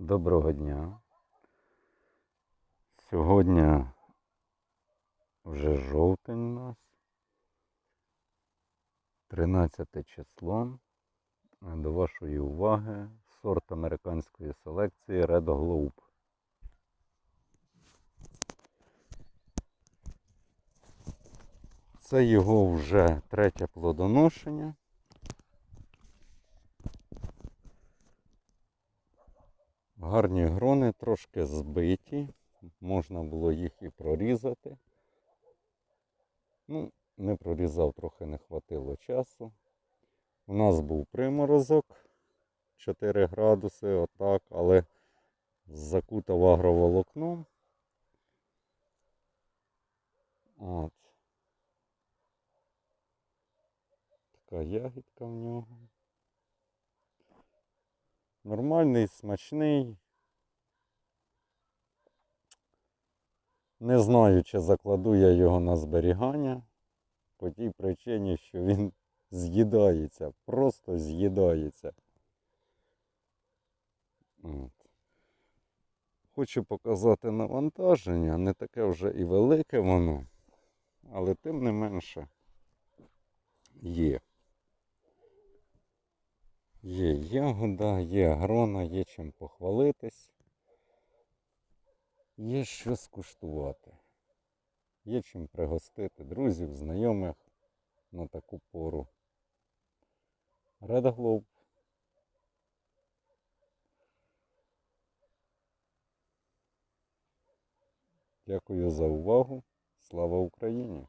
Доброго дня. Сьогодні вже жовтень у нас. 13 число. До вашої уваги сорт американської селекції Red Globe. Це його вже третє плодоношення. Гарні грони, трошки збиті. Можна було їх і прорізати. Ну, не прорізав, трохи не хватило часу. У нас був приморозок 4 градуси, отак, але закутав агроволокном. От. Така ягідка в нього. Нормальний, смачний. Не знаю, чи закладу я його на зберігання. По тій причині, що він з'їдається, просто з'їдається. Хочу показати навантаження, не таке вже і велике воно, але тим не менше є. Є ягода, є грона, є чим похвалитись. Є що скуштувати. Є чим пригостити друзів, знайомих на таку пору. Red Globe. Дякую за увагу. Слава Україні!